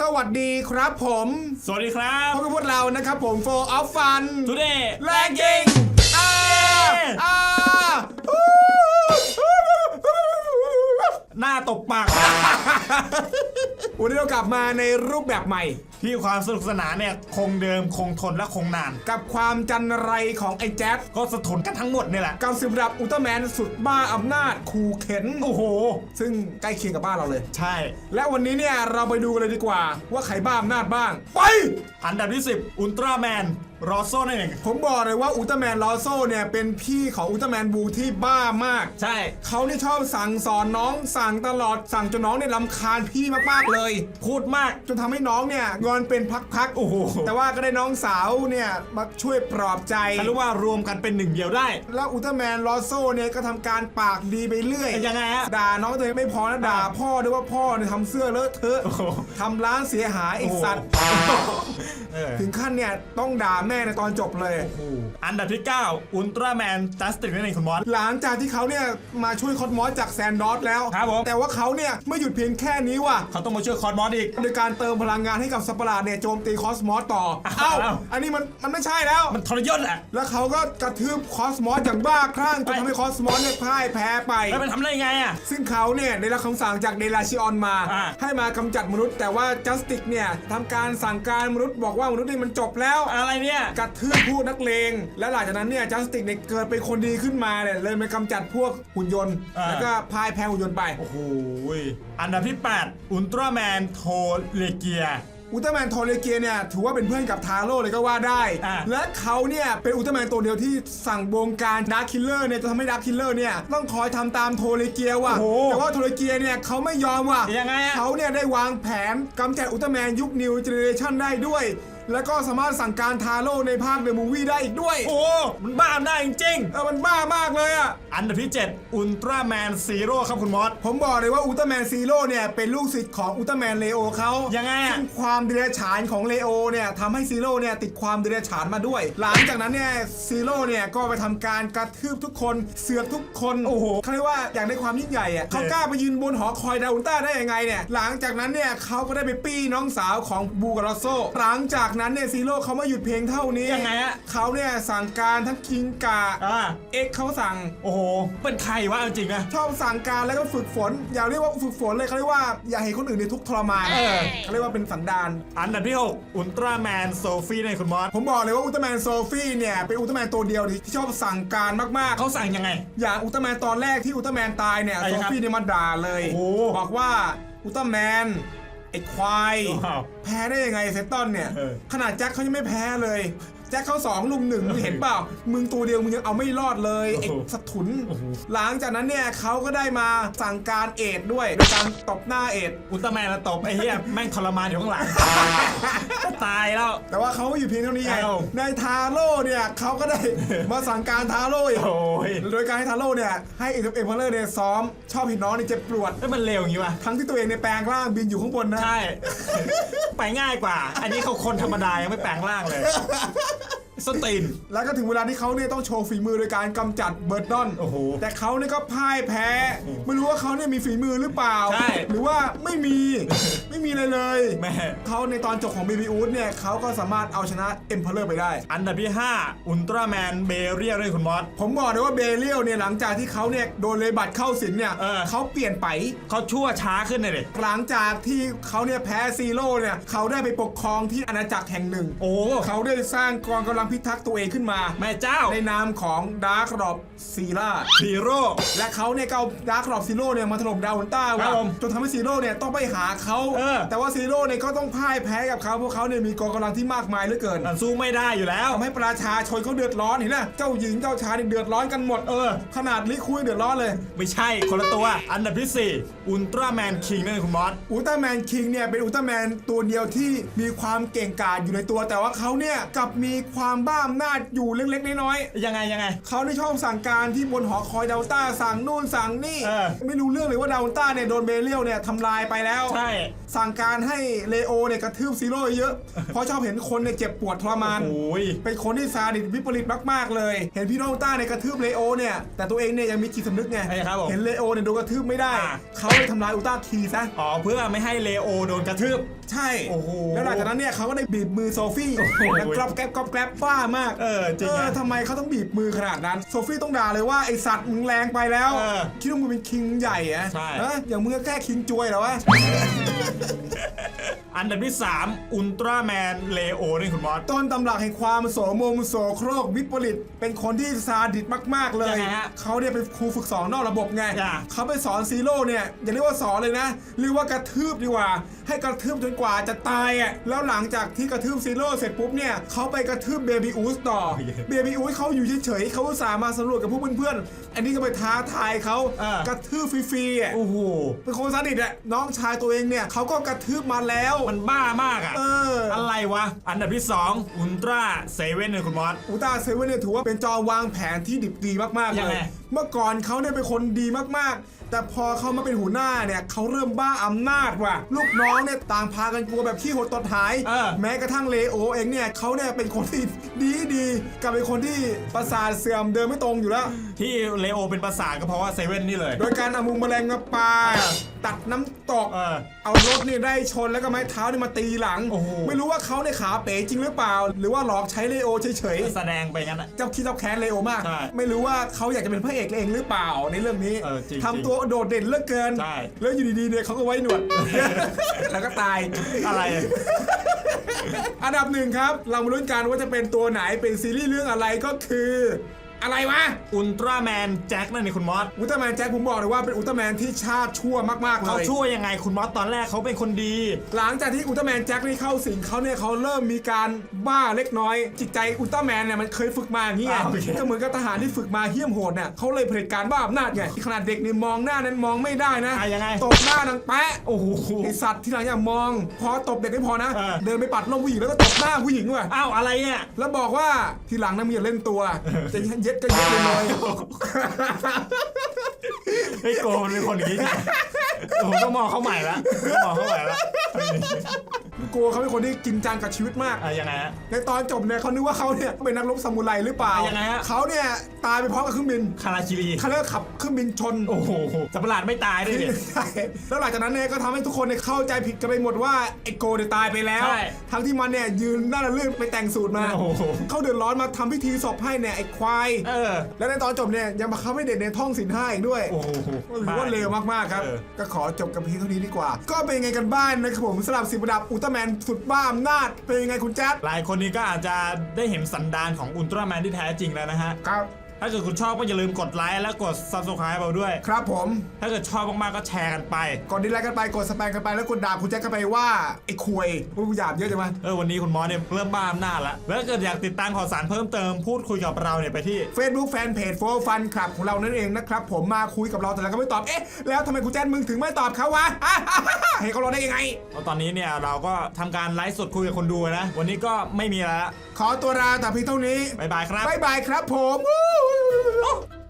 สวัสดีครับผม สวัสดีครับพบกับพวกเรานะครับผมโฟออฟฟัน Today แรงยิงอ่าอ่า หน้าตบปาก วันนี้เรากลับมาในรูปแบบใหม่ ที่ความสนุกสนานเนี่ยคงเดิมคงทนและคงนาน กับความจันไรของไอ้แจ๊ดก็สะทนกันทั้งหมดนี่แหละกับสำหรับอุลตร้าแมนสุดบ้าอำนาจขู่เข็น โอ้โห ซึ่งใกล้เคียงกับบ้านเราเลย ใช่ และวันนี้เนี่ยเราไปดูกันเลยดีกว่า ว่าใครบ้าอำนาจบ้าง ไป อันดับที่ 10 อุลตร้าแมน รอโซนั่นเองผมบอกเลยว่าอุลตร้าแมนลอโซเนี่ยเป็นพี่ของอุลตร้าแมนบูที่บ้ามาก ใช่ เขานี่ชอบสั่งสอนน้องสั่งตลอดสั่งจนน้องเนี่ยลำคาญพี่มากๆเลย พูดมากจนทำให้น้องเนี่ยงอนเป็นพักๆโอ้โหแต่ว่าก็ได้น้องสาวเนี่ยมาช่วยปลอบใจเขาเรียกว่ารวมกันเป็นหนึ่งเดียวได้ แล้วอุลตร้าแมนลอโซเนี่ยก็ทำการปากดีไปเรื่อยยังไงฮะ ด่าน้องตัวเองไม่พอนะด่าพ่อด้วยว่าพ่อเนี่ยทำเสื้อเลอะเทอะโอ้โห ทำร้านเสียหายไอ้สัตว์ เออ ถึงขั้นเนี่ยต้องด่าแม่ในตอนจบเลยอันดับที่ 9 อุลตร้าแมนจัสติกนั่นเองคุณมอส หลังจากที่เขาเนี่ยมาช่วยคอสมอสจากแซนดอสแล้ว ครับผม แต่ว่าเขาเนี่ยไม่หยุดเพียงแค่นี้ว่ะ เขาต้องมาช่วยคอร์มอสอีก โดยการเติมพลังงานให้กับสัตว์ประหลาดเนี่ยโจมตีคอสมอสต่อ อ้าว เอ้า อันนี้มันมันไม่ใช่แล้ว มันทรยศแหละแล้วเขาก็กระทืบคอสมอสอย่างบ้าคลั่งจนทำให้คอสมอสเนี่ยพ่ายแพ้ไป แล้วมันทำได้ไงอะ ซึ่งเขาเนี่ยได้รับคำสั่งจากเดลาชิออนมา อ่า ให้มากำจัดมนุษย์ แต่ว่าจัสติกเนี่ยทำการสั่งการมนุษย์บอกว่ามนุษย์นี่มันจบแล้ว อะไรเนี่ยกระทืบผู้นักเลง และหลังจากนั้นเนี่ยจัสติกเนี่ยเกิดเป็นคนดีขึ้นมาเนี่ยเลยมากำจัดพวกหุ่นยนต์ อ่า แล้วก็พ่ายแพ้หุ่นยนต์ไปโอ้โหอันดับที่ 8 อุลตร้าแมนโทเลเกีย อุลตร้าแมนโทเลเกียเนี่ยถือว่าเป็นเพื่อนกับทาโร่เลยก็ว่าได้ อะและเขาเนี่ยเป็นอุลตร้าแมนตัวเดียวที่สั่งบงการดาร์คคิลเลอร์เนี่ยจะทำให้ดาร์คคิลเลอร์เนี่ยต้องคอยทำตามโทเลเกียว่ะโอ้โห แต่ว่าโทเลเกียเนี่ยเขาไม่ยอมว่ะ ยังไงอะ เขาเนี่ยได้วางแผนกำจัดอุลตร้าแมนยุคนิวเจเนเรชันได้ด้วย แล้วก็สามารถสั่งการทาโร่ในภาคเดอะมูวี่ได้อีกด้วย โอ้ มันบ้าได้จริงเออมันบ้ามากเลยอะๆอันดับที่ 7 อุลตร้าแมนซีโร่ครับคุณมอส ผมบอกเลยว่าอุลตร้าแมนซีโร่เนี่ยเป็นลูกศิษย์ของอุลตร้าแมนเลโอเขายังไงอะซึ่ความเดรัจฉานของเลโอเนี่ยทำให้ซีโร่เนี่ยติดความเดรัจฉานมาด้วย หลังจากนั้นเนี่ยซีโร่เนี่ยก็ไปทำการกระทืบทุกคนเสือกทุกคนโอ้โหเขาเรียกว่าอยากได้ความยิ่งใหญ่อะเขากล้าไปยืนบนหอคอยดาวอุลตร้าได้ยังไงเนี่ยหลังจากนั้นเนี่ยเขาก็ได้ไปปี้น้องสาวของบูการอสโซหลังจากนั้นเนี่ยซีโร่เขาไม่หยุดเพียงเท่านี้ยังไงฮะ เขาเนี่ยสั่งการทั้งคิงกาอ่าเอ็กเขาสั่ง โอ้โห เป็นใครวะเอาจริงอะชอบสั่งการแล้วก็ฝึกฝน อย่าเรียกว่าฝึกฝนเลยเขาเรียกว่าอย่าเห็นคนอื่นในทุกข์ทรมานเออ เขาเรียกว่าเป็นสันดาน อันดับที่ 6 อุลตร้าแมนโซฟี่นั่นเองคุณมอสผมบอกเลยว่าอุลตร้าแมนโซฟี่เนี่ยเป็นอุลตร้าแมนตัวเดียวที่ชอบสั่งการมากเขาสั่งยังไง ๆ อย่างอุลตร้าแมนตอนแรกที่อุลตร้าแมนตายเนี่ยอะไรโซครับฟี่เนี่ยมาด่าเลย โอ้บอกว่าอุลตร้าแมน ไอ้ควายว้าว แพ้ได้ยังไงเซตตอนเนี่ย เออ ขนาดแจ็คเขายังไม่แพ้เลย แจ็คเขาสองลุมหนึ่งมึงเห็นเปล่า มึงตัวเดียวมึงยังเอาไม่รอดเลยไอ้โอ้โหสถุนโอ้โหหลังจากนั้นเนี่ยเขาก็ได้มาสั่งการเอดด้วยโดยการตบหน้าเอดอุลตร้าแมนมาตบไอ้เหี้ยแม่งทรมานอยู่ข้างหลัง ตายแล้ว แต่ว่าเขาไม่อยู่เพียงเท่านี้ไงเอ้า ในทาโร่เนี่ยเขาก็ได้มาสั่งการทาโร่อีกโอ้ยโดยการให้ทาโร่เนี่ยให้เอ็มเอ็มเพลเลอร์เนี่ยซ้อมชอบเห็นน้องนี่เจ็บปวด แล้วมันเร็วอย่างงี้วะ ทั้งที่ตัวเองในยแปลงร่างบินอยู่ข้างบนนะ ใช่ ไปง่ายกว่า อันนี้เขาคนธรรมดายังไม่แปลงร่างเลย สตีนแล้วก็ถึงเวลาที่เขาเนี่ยต้องโชว์ฝีมือโดยการกำจัดเบิร์ดดอน โอ้โห แต่เขาเนี่ยก็พ่ายแพ้ ไม่รู้ว่าเขาเนี่ยมีฝีมือหรือเปล่า ใช่ หรือว่าไม่มี ไม่มีเลยเลย แม่ เขาในตอนจบของ BB อูดเนี่ยเขาก็สามารถเอาชนะเอ็มเพลเลอร์ไปได้ อันดับที่ 5 อุลตร้าแมนเบเรียเลยคุณมอส ผมบอกเลยว่าเบเรียลเนี่ยหลังจากที่เขาเนี่ยโดนเลบัตเข้าสิงเนี่ยเออ เขาเปลี่ยนไป เขาชั่วช้าขึ้นเลยดิหลังจากที่เขาเนี่ยแพ้ซีโร่เนี่ยเขาได้ไปปกครองที่อาณาจักรแห่งหนึ่ง โอ้ เขาได้สร้างกองกำลังพิทักษ์ตัวเองขึ้นมา แม่เจ้า ในนามของดาร์ครอบซีล่าฮีโร่ และเขาเนี่ยก็เอาดาร์ครอบซีโร่เนี่ยมาถล่มดาวน์ต้าครับผมจนทำให้ซีโร่เนี่ยต้องไปหาเขาเออ แต่ว่าซีโร่เนี่ยก็ต้องพ่ายแพ้กับเขาเพราะเขาเนี่ยมีกองกำลังที่มากมายเหลือเกินมันสู้ไม่ได้อยู่แล้ว ทำให้ประชาชนเขาเดือดร้อนเห็นไหมเจ้าหญิงเจ้าชายเนี่ยเดือดร้อนกันหมดเออ ขนาดลิคุยเดือดร้อนเลย ไม่ใช่คนละตัว อันดับที่ 4 อุลตร้าแมนคิงนั่นเองคุณมอส อุลตร้าแมนคิงเนี่ยเป็นอุลตร้าแมนตัวเดียวที่มีความเก่งกาจอยู่ในตัว แต่ว่าเขาเนี่ยกลับมีความบ้าอำนาจอยู่เล็กๆน้อยๆยังไงยังไงเขาได้ชอบสั่งการที่บนหอคอยดาวต้าสั่งนู่นสั่งนี่ เออ ไม่รู้เรื่องเลยว่าดาวต้าเนี่ยโดนเบเลียวเนี่ยทำลายไปแล้ว ใช่ สั่งการให้เลโอเนี่ยกระทืบซีโร่เยอะ เพราะชอบเห็นคนเนี่ยเจ็บปวดทรมาน โอ้ย เป็นคนที่ซาดิสวิปริตมากๆเลย เห็นพี่น้องต้าเนี่ยกระทืบเลโอเนี่ย แต่ตัวเองเนี่ยยังมีจิตสำนึกไง ใช่ครับผมเห็นเลโอเนี่ยโดนกระทืบไม่ได้ อ่า เขาเลยทำลายอุลตร้าคีซะ อ๋อเพื่อไม่ให้เลโอโดนกระทืบ ใช่ โอ้โหแล้วหลังจากนั้นเนี่ยเขาก็ได้บีบมือโซฟี่โอ้โห แล้วกรอบแกรบกรอบแกรบบ้ามากเออจริงเออนะทำไมเขาต้องบีบมือขนาดนั้น โซฟี่ต้องด่าเลยว่าไอสัตว์มึงแรงไปแล้ว เออคิดว่ามึงเป็นคิงใหญ่อะใช่ฮะอย่างมึงก็แค่คิงจวยเหรอวะ อันดับที่3อุลตร้าแมนเลโอนี่คุณมอส ต้นตำรับแห่งความโสมมโสโครกวิปริต เป็นคนที่ซาดิสมาก ๆ เลย ยังไงฮะเขาเนี่ยเป็นครูฝึกสอนนอกระบบไง จ้ะ เขาไปสอนซีโร่เนี่ย อย่าเรียกว่าสอนเลยนะ เรียกว่ากระทืบดีกว่า ให้กระทืบจนกว่าจะตายอะแล้วหลังจากที่กระทืบซีโร่เสร็จปุ๊บเนี่ยเขาไปกระทืบเบบี้อูสต่อเบบี้อูสเขาอยู่เฉยๆเขาอุตสาห์มาสำรวจกับพวกเพื่อนๆ อันนี้ก็ไปท้าทายเขาเออกระทืบฟรีๆอะโอ้โหเป็นคนซาดิสอะน้องชายตัวเองเนี่ยเขาก็กระทืบมาแล้วมันบ้ามากอะเอออะไรวะ อันดับที่ 2 อุลตร้าเซเว่นเลยคุณมอสอุลตร้าเซเว่นเนี่ยถือว่าเป็นจอวางแผนที่ดิบดีมากๆยัเลงไงย เมื่อก่อนเขาเนี่ยเป็นคนดีมากๆ แต่พอเขามาเป็นหัวหน้าเนี่ยเขาเริ่มบ้าอำนาจว่ะ ลูกน้องเนี่ยต่างพากันกลัวแบบขี้หดตดหาย เออ แม้กระทั่งเลโอเองเนี่ยเขาเนี่ยเป็นคนที่ดีดีๆกับเป็นคนที่ประสาทเสื่อมเดินไม่ตรงอยู่แล้ว ที่เลโอเป็นประสาทก็เพราะว่าเซเว่นนี่เลย โดยการเอามุงแมลงมาปาตัดน้ำตก เออ เอารถนี่ได้ชนแล้วก็ไม้เท้านี่มาตีหลัง โอ้โห ไม่รู้ว่าเขาในยขาเป๋จริงหรือเปล่า หรือว่าหลอกใช้เลโอเฉยๆแสดงไปงั้นอะเจ้าคิดเจ้าแค้นเลโอมาก ใช่ไม่รู้ว่าเขาอยากจะเป็นพระเอกเองหรือเปล่าในเรื่องนี้เออจริงทำตัวโดดเด่นเหลือเกิน ใช่ แล้วอยู่ดีๆเนี่ยเขาก็ไว้หนวด แล้วก็ตาย อะไร อันดับหนึ่งครับ เรามาลุ้นกันว่าจะเป็นตัวไหนเป็นซีรีส์เรื่องอะไรก็คือ อะไรวะ อุลตร้าแมนแจ็คนั่นนี่คุณมอสอุลตร้าแมนแจ็คผมบอกเลยว่าเป็นอุลตร้าแมนที่ชาติชั่วมากๆเลเขายช่วยยังไงคุณมอสตอนแรกเขาเป็นคนดี หลังจากที่อุลตร้าแมนแจ็คนี่เข้าสิงเขาเนี่ยเขาเริ่มมีการบ้าเล็กน้อย จิตใจอุลตร้าแมนเนี่ยมันเคยฝึกมาอย่างนี้ไงอ่าโอเคก็เหมือนกับทหารที่ฝึกมาเหี้ยมโหดเนี่ยเขาเลยเผลิตการบ้าอำนาจไงขนาดเด็กเนี่ยมองหน้านั้นมองไม่ได้นะอะยังไงตบหน้านังแปะโอ้โหไอสัตว์ที่หลังอย่ามอง พอตบเด็กไม่พอนะเออเดินไปปัดล่มผู้หญิงแล้วก็ตบหน้าผู้หญิงว่ะอ้าวอะไรเนี่ยแล้วบอกว่าทีหลังนะมึงอย่าเล่นตัวจะเย็ดก็เย็ดเลยเลยไอ้โกมันเป็นคนอย่างนี้จริงผมต้องมองเขาใหม่ละต้องมองเขาใหม่ละ โกเขาเป็นคนที่จริงจังกับชีวิตมาก อะยังไงฮะ ในตอนจบเนี่ยเขานึกว่าเขาเนี่ยเป็นนักรบซามูไรหรือเปล่ายังไงฮะ เขาเนี่ยตายไปพร้อมกับเครื่องบินคาราชิรี เขาเรียกว่าขับเครื่องบินชน โอ้โหสัตว์ประหลาดไม่ตายด้วยดิใช่แล้วหลังจากนั้นเนี่ยก็ทำให้ทุกคนเนี่ยเข้าใจผิดกันไปหมดว่าไอโกเนี่ยตายไปแล้ว ใช่ทั้งที่มันเนี่ยยืนหน้าระลื่นไปแต่งสูตรมาโอ้โห เขาเดือดร้อนมาทำพิธีศพให้เนี่ยไอควาย เออ แล้วในตอนจบเนี่ยยังมาเข้าให้เด็กในท่องสินห้าอีกด้วย โอ้โหถือว่าเลวมาก ๆ ครับ เออ ก็ขอจบกับเพียงเท่านี้ดีกว่า ก็เป็นยังไงกันบ้างนะครับผมสำหรับสิบระดับอุลตร้าแมนสุดบ้าอำนาจเป็นยังไงคุณแจ๊ดหลายคนนี้ก็อาจจะได้เห็นสันดานของอุลตร้าแมนที่แท้จริงแล้วนะฮะ ครับ ถ้าเกิดคุณชอบก็อย่าลืมกดไลค์และกด subscribe เราด้วย ครับผม ถ้าเกิดชอบมากๆก็แชร์กันไป กดดีไลค์กันไปกดสแปมกันไปแล้วกดด่าคุณแจ๊ดกันไปว่าไอ้ควยมึงหยาบเยอะจังวะเออวันนี้คุณมอสเนี่ยเริ่มบ้าอำนาจแล้วแล้วถ้าเกิดอยากติดตามข่าวสารเพิ่มเติมพูดคุยกับเราเนี่ยไปที่ Facebook Fanpage โฟฟันคลับของเรานั่นเองนะครับผมมาคุยกับเราแต่เราก็ไม่ตอบเอ๊ะแล้วทำไมคุณแจ๊ดมึงถึงไม่ตอบเขาวะเห็นเขารอได้ยังไงเพราะตอนนี้เนี่ยเราก็ทำการไลฟ์สดคุยกับคนดูนะ วันนี้ก็ไม่มีแล้วละขอตัวลาแต่เพียงเท่านี้บ๊ายบายครับ บ๊ายบายครับผม Oh!